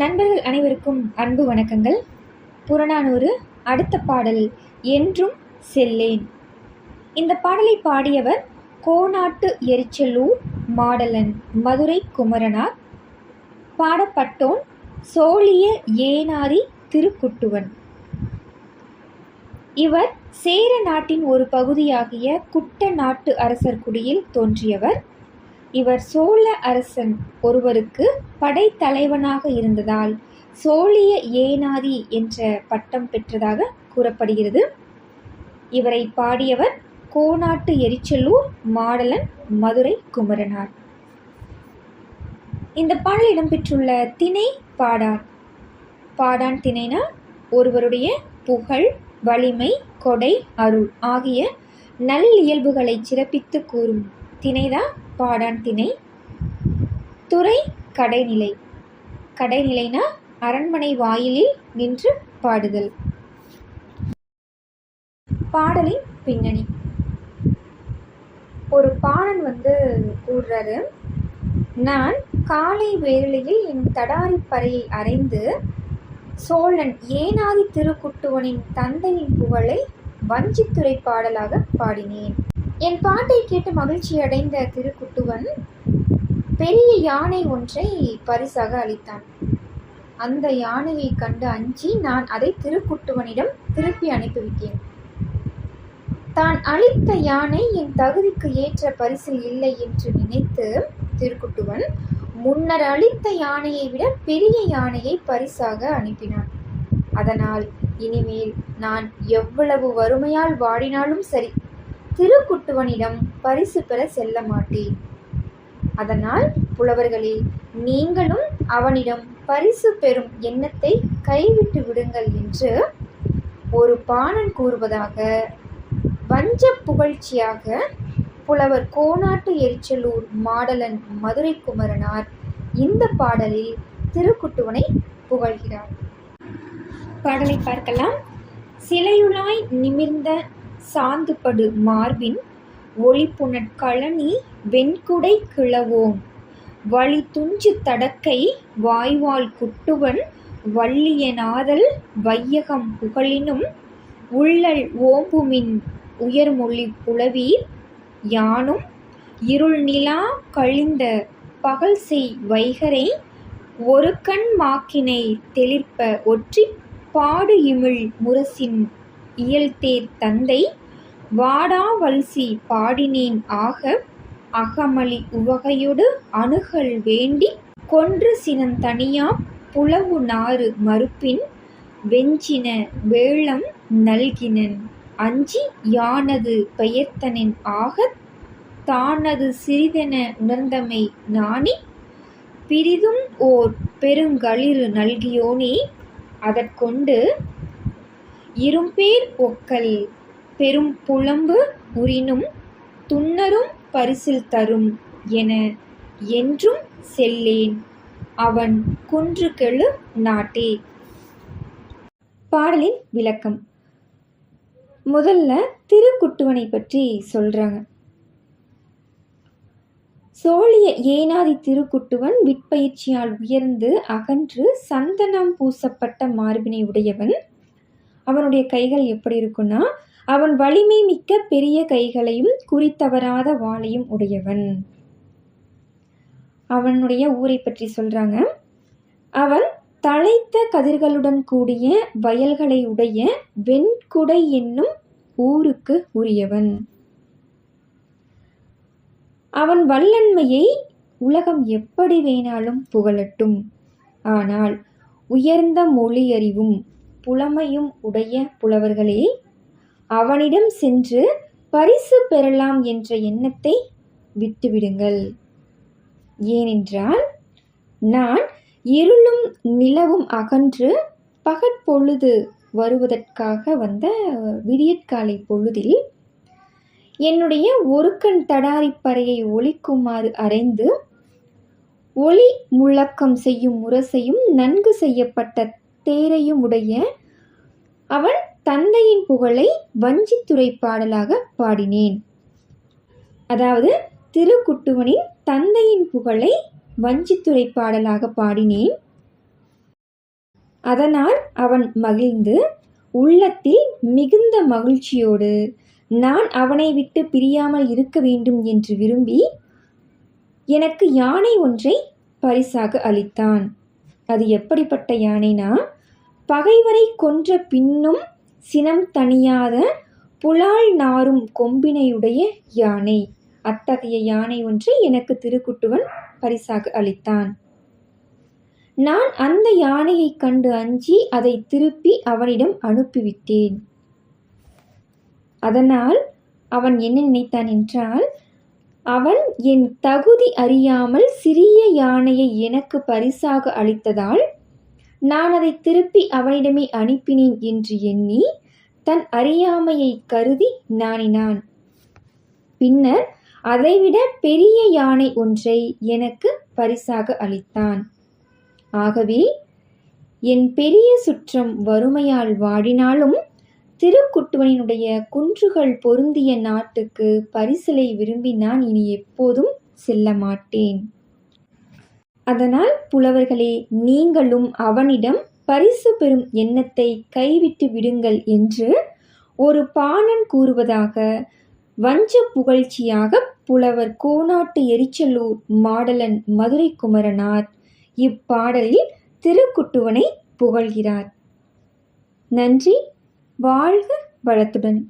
நண்பர்கள் அனைவருக்கும் அன்பு வணக்கங்கள். புறநானூறு அடுத்த பாடல் என்றும் செல்லேன் இந்த பாடலை பாடியவர் கோனாட்டு எரிச்சலூர் மாடலன் மதுரை குமரனார் பாடப்பட்டோன் சோழிய ஏனாரி திருக்குட்டுவன். இவர் சேர நாட்டின் ஒரு பகுதியாகிய குட்ட நாட்டு அரசர் குடியில் தோன்றியவர். இவர் சோழ அரசன் ஒருவருக்கு படைத்தலைவனாக இருந்ததால் சோழிய ஏனாதி என்ற பட்டம் பெற்றதாக கூறப்படுகிறது. இவரை பாடியவர் கோனாட்டு எரிச்சலூர் மாடலன் மதுரை குமரனார். இந்த பாடல் இடம்பெற்றுள்ள திணை பாடான். பாடான் திணைனா ஒருவருடைய புகழ் வலிமை கொடை அருள் ஆகிய நல்லியல்புகளை சிறப்பித்து கூறும் திணைதான் பாடான் திணை துறை கடைநிலை. கடைநிலைனா அரண்மனை வாயிலில் நின்று பாடுதல். பாடலின் பின்னணி. ஒரு பாடல் வந்து கூடுறாரு நான் காலை வேளையில் என் தடாரி பறையை அறைந்து சோழன் ஏனாதி திருக்குட்டுவனின் தந்தையின் புகழை வஞ்சித்துறை பாடலாக பாடினேன். என் பாட்டை கேட்டு மகிழ்ச்சி அடைந்த திருக்குட்டுவன் பெரிய யானை ஒன்றை பரிசாக அளித்தான். அந்த யானையை கண்டு அஞ்சி நான் அதை திருக்குட்டுவனிடம் திருப்பி அனுப்பிவிட்டேன். தான் அளித்த யானை என் தகுதிக்கு ஏற்ற பரிசில் இல்லை என்று நினைத்து திருக்குட்டுவன் முன்னர் அளித்த யானையை விட பெரிய யானையை பரிசாக அனுப்பினான். அதனால் இனிமேல் நான் எவ்வளவு வறுமையால் வாடினாலும் சரி திருக்குட்டுவனிடம் பரிசு பெற செல்ல மாட்டேன். அதனால் புலவர்களே நீங்களும் அவனிடம் பரிசு பெறும் எண்ணத்தை கைவிட்டு விடுங்கள் என்று ஒரு பாணன் கூறுவதாக வஞ்ச புகழ்ச்சியாக புலவர் கோனாட்டு எரிச்சலூர் மாடலன் மதுரை குமரனார் இந்த பாடலில் திருக்குட்டுவனை புகழ்கிறார். பாடலை பார்க்கலாம். சிலையுளாய் நிமிர்ந்த சாந்துபடு மார்பின் ஒளிப்புணட் கழனி வெண்குடை கிளவோம். வழி துஞ்சு தடக்கை வாய்வாள் குட்டுவன் வள்ளியனாதல் வையகம் புகழினும் உள்ளல் ஓம்புமின் உயர்மொழி புலவீர் யானும் இருள் நிலா கழிந்த பகல் செய் வைகரை ஒரு கண் மாக்கினை தெளிர்ப்ப ஒற்றி பாடு இமிழ் முரசின் இயல்தேர் தந்தை வாடாவல்சி பாடினேன் ஆக அகமளி உவகையொடு அணுகல் வேண்டி கொன்று சினந்தனியா புலவு நாறு மறுப்பின் வெஞ்சின வேளம் நல்கினன் அஞ்சி யானது பெயர்த்தனின் ஆகத் தானது சிறிதென உணர்ந்தமை நாணி பிரிதும் ஓர் பெருங்களிறு நல்கியோனே அதற்கொண்டு இரும்பேர் ஒக்கல் பெரும் புலம்பு உறினும் துன்னரும் பரிசில் தரும் என என்றும் செல்லேன் அவன் குன்று கெழு நாட்டே. பாடலின் விளக்கம். முதல்ல திருக்குட்டுவனை பற்றி சொல்றாங்க. சோழிய ஏனாதி திருக்குட்டுவன் விற்பயிற்சியால் உயர்ந்து அகன்று சந்தனம் பூசப்பட்ட மார்பினை உடையவன் அவனுடைய கைகள் எப்படி இருக்குன்னா அவன் வலிமை மிக்க பெரிய கைகளையும் குறித்தவராத வாளையும் உடையவன். அவனுடைய ஊரை பற்றி சொல்கிறாங்க அவன் தழைத்த கதிர்களுடன் கூடிய வயல்களை உடைய வெண்குடை என்னும் ஊருக்கு உரியவன். அவன் வல்லன்மையை உலகம் எப்படி வேணாலும் புகழட்டும். ஆனால் உயர்ந்த மொழியறிவும் புலமையும் உடைய புலவர்களே அவனிடம் சென்று பரிசு பெறலாம் என்ற எண்ணத்தை விட்டுவிடுங்கள். ஏனென்றால் நான் இருளும் நிலவும் அகன்று பகற்பொழுது வருவதற்காக வந்த விடியற்காலை பொழுதில் என்னுடைய ஒரு கண் தடாரிப்பறையை ஒழிக்குமாறு அறைந்து ஒளி முழக்கம் செய்யும் முரசையும் நன்கு செய்யப்பட்ட தேரையும் உடைய அவன் தந்தையின் புகழை வஞ்சித்துறை பாடலாக பாடினேன். அதாவது திருக்குட்டுவனின் தந்தையின் புகழை வஞ்சித்துறை பாடலாக பாடினேன். அதனால் அவன் மகிழ்ந்து உள்ளத்தில் மிகுந்த மகிழ்ச்சியோடு நான் அவனை விட்டு பிரியாமல் இருக்க வேண்டும் என்று விரும்பி எனக்கு யானை ஒன்றை பரிசாக அளித்தான். அது எப்படிப்பட்ட யானைனா பகைவரை கொன்ற பின்னும் சினம் தணியாத புலால் நாரும் கொம்பினையுடைய யானை. அத்தகைய யானை ஒன்றை எனக்கு திருக்குட்டுவன் பரிசாக அளித்தான். நான் அந்த யானையைக் கண்டு அஞ்சி அதை திருப்பி அவனிடம் அனுப்பிவிட்டேன். அதனால் அவன் என்ன நினைத்தான் என்றால் அவன் என் தகுதி அறியாமல் சிறிய யானையை எனக்கு பரிசாக அளித்ததால் நான் அதை திருப்பி அவனிடமே அனுப்பினேன் என்று எண்ணி தன் அறியாமையை கருதி நாணினான். பின்னர் அதைவிட பெரிய யானை ஒன்றை எனக்கு பரிசாக அளித்தான். ஆகவே என் பெரிய சுற்றம் வறுமையால் வாடினாலும் திருக்குட்டுவனினுடைய குன்றுகள் பொருந்திய நாட்டுக்கு பரிசலை விரும்பி நான் இனி எப்போதும் செல்ல மாட்டேன் அதனால் புலவர்களே நீங்களும் அவனிடம் பரிசு பெறும் எண்ணத்தை கைவிட்டு விடுங்கள் என்று ஒரு பாணன் கூறுவதாக வஞ்ச புகழ்ச்சியாக புலவர் கோனாட்டு எரிச்சலூர் மாடலன் மதுரை குமரனார் இப்பாடலில் திருக்குட்டுவனை புகழ்கிறார். நன்றி வாழ்க வளத்துடன்.